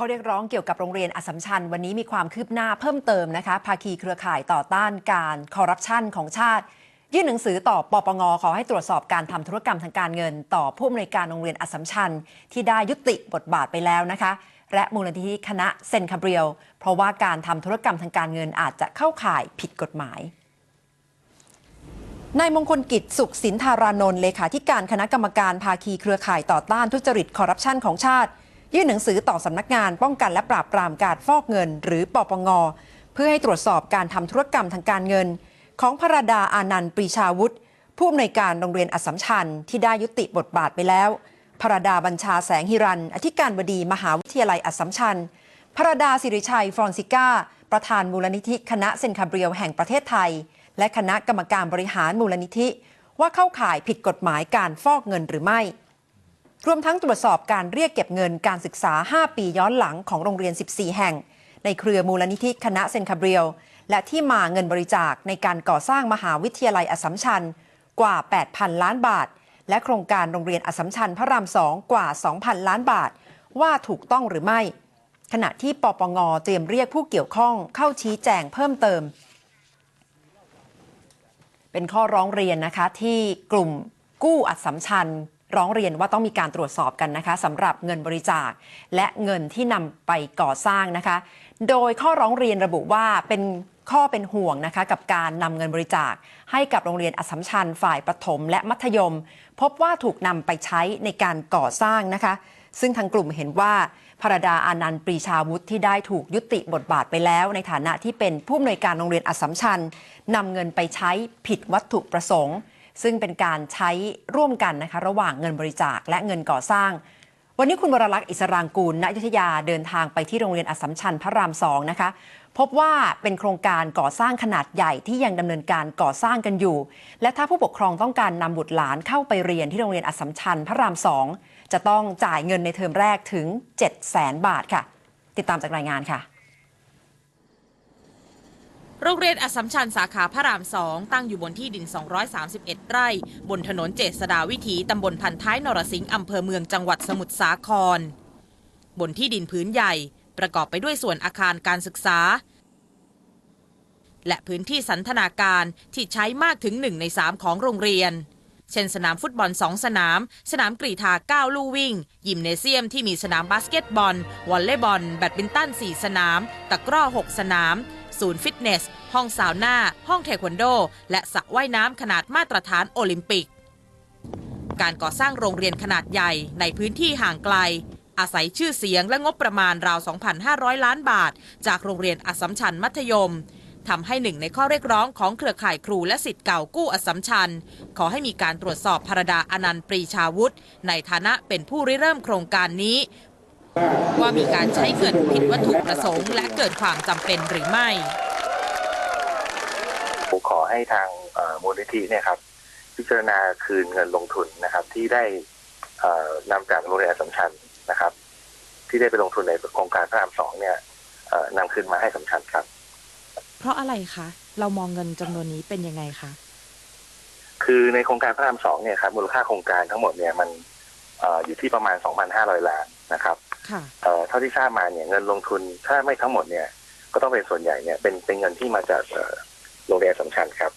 ข้อเรียกร้องเกี่ยวกับโรงเรียนอสัมชัญวันนี้มีความคืบหน้าเพิ่มเติมนะคะ ภาคีเครือข่ายต่อต้านการคอร์รัปชันของชาติ ยื่นหนังสือต่อปปงขอให้ตรวจสอบการทำธุรกรรมทางการเงิน ต่อผู้อำนวยการโรงเรียนอสัมชัญที่ได้ยุติบทบาทไปแล้วนะคะ และมูลนิธิคณะเซนคาเบียลเพราะว่าการทำธุรกรรมทางการเงินอาจจะเข้าข่ายผิดกฎหมายนายมงคลกิจสุขสินธารานนท์เลขาธิการคณะกรรมการภาคีเครือข่ายต่อต้านทุจริตคอร์รัปชันของชาติ ยื่นหนังสือต่อสำนักงานป้องกันและปราบปรามการฟอกเงิน หรือปปง เพื่อให้ตรวจสอบการทำธุรกรรมทางการเงิน ของพระดาอานันต์ปรีชาวุฒิผู้อำนวยการโรงเรียนอัสสัมชัญที่ได้ยุติบทบาทไปแล้วพระดาบัญชาแสงหิรัน อธิการบดีมหาวิทยาลัยอัสสัมชัญพระดาสิริชัยฟรอนซิก้า ประธานมูลนิธิคณะเซนคาเบียลแห่งประเทศไทย และคณะกรรมการบริหารมูลนิธิ ว่าเข้าข่ายผิดกฎหมายการฟอกเงินหรือไม่ รวมทั้งตรวจสอบการเรียกเก็บเงินการศึกษา 5 ปีย้อนหลังของโรงเรียน 14 แห่ง ในเครือมูลนิธิคณะเซนคาเบรียลและที่มาเงินบริจาคในการก่อสร้างมหาวิทยาลัยอสัมชัญกว่า 8,000 ล้านบาท และโครงการโรงเรียนอสสัมชัญพระรามสองกว่า 2,000 ล้านบาท ว่าถูกต้องหรือไม่ ขณะที่ปปงเตรียมเรียกผู้เกี่ยวข้องเข้าชี้แจงเพิ่มเติม เป็นข้อร้องเรียนนะคะที่กลุ่มกู้อัดสัมชัญ ร้องเรียนว่าต้องมีการตรวจสอบกันนะคะสำหรับเงินบริจาค และเงินที่นำไปก่อสร้างนะคะ โดยข้อร้องเรียนระบุว่าเป็นข้อเป็นห่วงนะคะกับการนำเงินบริจาค ให้กับโรงเรียนอัสมชัญฝ่ายประถมและมัธยม พบว่าถูกนำไปใช้ในการก่อสร้างนะคะ ซึ่งทางกลุ่มเห็นว่าพระดาอานันต์ปรีชาวุฒิที่ได้ถูกยุติบทบาทไปแล้ว ในฐานะที่เป็นผู้อำนวยการโรงเรียนอัสมชัญนำเงินไปใช้ผิดวัตถุประสงค์ ซึ่งเป็นการใช้ร่วมกันนะคะระหว่างเงินบริจาคและเงินก่อสร้าง วันนี้คุณวรลักษณ์อิสรางกูลณยุธยาเดินทางไปที่โรงเรียนอัสสัมชัญพระรามสองนะคะพบว่าเป็นโครงการก่อสร้างขนาดใหญ่ที่ยังดำเนินการก่อสร้างกันอยู่ และถ้าผู้ปกครองต้องการนำบุตรหลานเข้าไปเรียนที่โรงเรียนอัสสัมชัญพระรามสองจะต้องจ่ายเงินในเทอมแรกถึง 7 0 0 0 0 0 บาทค่ะ ติดตามจากรายงานค่ะ โรงเรียนอสสัมชัญสาขาพระรามสองตั้งอยู่บนที่ดิน 231 ไร่ บนถนนเจษดาวิถี ตำบลพันท้ายนรสิงห์อำเภอเมืองจังหวัดสมุทรสาคร บนที่ดินพื้นใหญ่ ประกอบไปด้วยส่วนอาคารการศึกษา และพื้นที่สันทนาการที่ใช้มากถึง1ใน3ของโรงเรียน เช่นสนามฟุตบอล2สนาม สนามกรีฑา9ลู่วิ่ง ยิมเนเซียมที่มีสนามบาสเกตบอล วอลเลย์บอล แบดมินตัน4สนาม ตะกร้อ6สนาม ศูนย์ฟิตเนส ห้องซาวหน่าห้องเทควันโด และสระว่ายน้ำขนาดมาตรฐานโอลิมปิก การก่อสร้างโรงเรียนขนาดใหญ่ในพื้นที่ห่างไกล อาศัยชื่อเสียงและงบประมาณราว 2,500 ล้านบาท จากโรงเรียนอัสสัมชัญมัธยมทำให้หนึ่งในข้อเรียกร้องของเครือข่ายครูและสิทธิ์เก่ากู้อสสัมชัญ ขอให้มีการตรวจสอบพรดาอนันต์ปรีชาวุฒิในฐานะเป็นผู้ริเริ่มโครงการนี้ ว่ามีการใช้เงินผิดวัตถุประสงค์และเกิดความจำเป็นหรือไม่ผมขอให้ทางเอ่อมูลนิธิเนี่ยครับพิจารณาคืนเงินลงทุนนะครับ ที่ได้เอ่อนำจากโรงเรียนอัสสัมชัญนะครับ ที่ได้ไปลงทุนในโครงการพระรามสองเนี่ยเอ่อนำคืนมาให้สัมชัญครับ เพราะอะไรคะ เรามองเงินจำนวนนี้เป็นยังไงคะคือในโครงการพระรามสองเนี่ยครับมูลค่าโครงการทั้งหมดเนี่ยมันเอ่ออยู่ที่ประมาณ 2,500 ล้านนะครับค่ะ เอ่อเท่าที่ทราบมาเนี่ยเงินลงทุนถ้าไม่ทั้งหมดเนี่ย ก็ต้องเป็นส่วนใหญ่เนี่ยเป็นเป็นเงินที่มาจากเอ่อโรงเรียนอัสสัมชัญครับ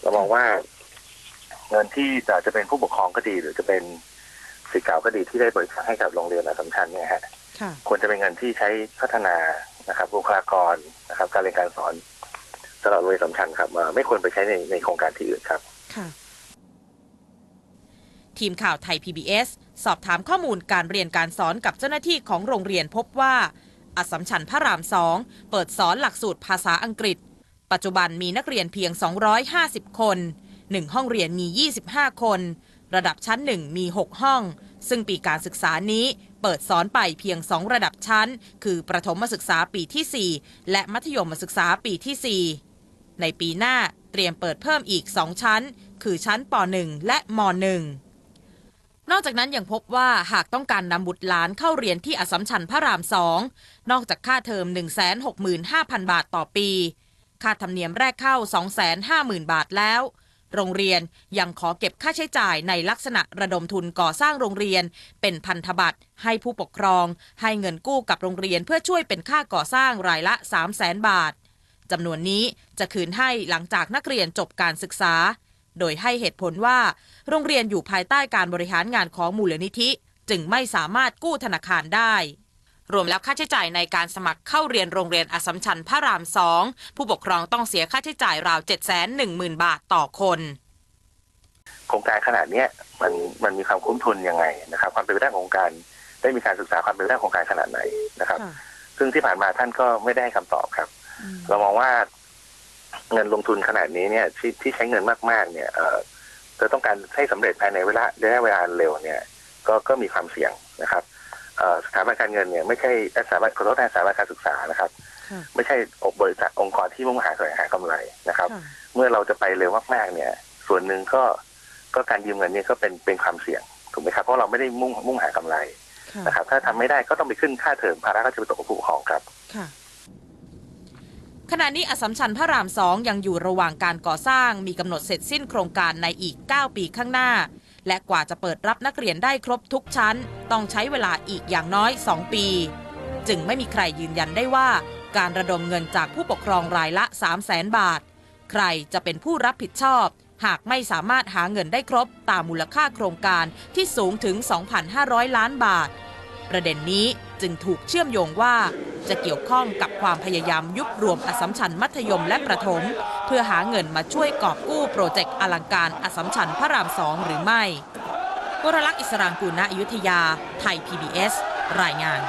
เรามองว่า เงินที่จะจะเป็นผู้ปกครองก็ดี หรือจะเป็นสิทธิ์เก่าก็ดีที่ได้บริจาคให้กับโรงเรียนอัสสัมชัญเนี่ยฮะค่ะควรจะเป็นเงินที่ใช้พัฒนานะครับบุคลากรนะครับ การเรียนการสอนสำหรับโรงเรียนอัสสัมชัญครับเอ่อไม่ควรไปใช้ในในโครงการที่อื่นครับ ค่ะ ทีมข่าวไทย PBS สอบถามข้อมูลการเรียนการสอนกับเจ้าหน้าที่ของโรงเรียนพบว่า อัสมชัญพระรามสองเปิดสอนหลักสูตรภาษาอังกฤษ ปัจจุบันมีนักเรียนเพียง 250 คน 1 ห้องเรียนมี 25 คน ระดับชั้น 1 มี 6 ห้อง ซึ่งปีการศึกษานี้เปิดสอนไปเพียง 2 ระดับชั้น คือประถมศึกษาปีที่ 4 และมัธยมศึกษาปีที่ 4 ในปีหน้าเตรียมเปิดเพิ่มอีก 2 ชั้น คือชั้นป .1 และม .1 นอกจากนั้นยังพบว่าหากต้องการนำบุตรหลานเข้าเรียนที่อสัมชัญพระรามสองนอกจากค่าเทอม 165,000 บาทต่อปี ค่าธรรมเนียมแรกเข้า 250,000 บาทแล้ว โรงเรียนยังขอเก็บค่าใช้จ่ายในลักษณะระดมทุนก่อสร้างโรงเรียน เป็นพันธบัตรให้ผู้ปกครอง ให้เงินกู้กับโรงเรียนเพื่อช่วยเป็นค่าก่อสร้างรายละ 3 0 0แสนบาทจำนวนนี้จะคืนให้หลังจากนักเรียนจบการศึกษา โดยให้เหตุผลว่า โรงเรียนอยู่ภายใต้การบริหารงานของมูลนิธิ จึงไม่สามารถกู้ธนาคารได้ รวมแล้วค่าใช้จ่ายในการสมัครเข้าเรียนโรงเรียนอสสัมชัญพระรามสองผู้ปกครองต้องเสียค่าใช้จ่ายราว 7 1 0 0 0 0 บาทต่อคนโครงการขนาดเนี้ยมันมันมีความคุ้มทุนยังไงนะครับ ความเป็นไปได้ของโครงการได้มีการศึกษาความเป็นไปได้ของโครงการขนาดไหนนะครับค่ะซึ่งที่ผ่านมาท่านก็ไม่ได้ให้คำตอบครับอืมเรามองว่า เงินลงทุนขนาดนี้เนี่ยที่ที่ใช้เงินมากๆ เนี่ยเอ่อจะต้องการให้สำเร็จภายในเวลาระยะเวลาเร็วเนี่ยก็ก็มีความเสี่ยงนะครับเอ่อสถาบันการเงินเนี่ยไม่ใช่เอ่อสถาบันขอโทษนะสถาบันการศึกษานะครับค่ะไม่ใช่บริษัทองค์กรที่มุ่งหาแสวงหากำไรนะครับค่ะเมื่อเราจะไปเร็วมากๆเนี่ย ส่วนหนึ่งก็ก็การยืมเงินเนี่ยก็เป็นเป็นความเสี่ยงถูกไหมครับเพราะเราไม่ได้มุ่งมุ่งหากำไรค่ะนะครับ ถ้าทำไม่ได้ก็ต้องไปขึ้นค่าเทอมภาระก็จะไปตกกับผู้ปกครองครับค่ะ ขณะนี้อสัมชัญพระรามสองยังอยู่ระหว่างการก่อสร้าง มีกำหนดเสร็จสิ้นโครงการในอีก 9 ปีข้างหน้า และกว่าจะเปิดรับนักเรียนได้ครบทุกชั้น ต้องใช้เวลาอีกอย่างน้อย 2 ปี จึงไม่มีใครยืนยันได้ว่า การระดมเงินจากผู้ปกครองรายละ 3 0 0แสนบาท ใครจะเป็นผู้รับผิดชอบ หากไม่สามารถหาเงินได้ครบตามมูลค่าโครงการที่สูงถึง 2,500 ล้านบาท ประเด็นนี้ จึงถูกเชื่อมโยงว่า จะเกี่ยวข้องกับความพยายามยุบรวมอสัมชัญมัธยมและประถม เพื่อหาเงินมาช่วยกอบกู้โปรเจกต์อลังการอสัมชัญพระรามสองหรือไม่วรลักษณ์อิสรางกูลณอยุธยา ไทย PBS รายงาน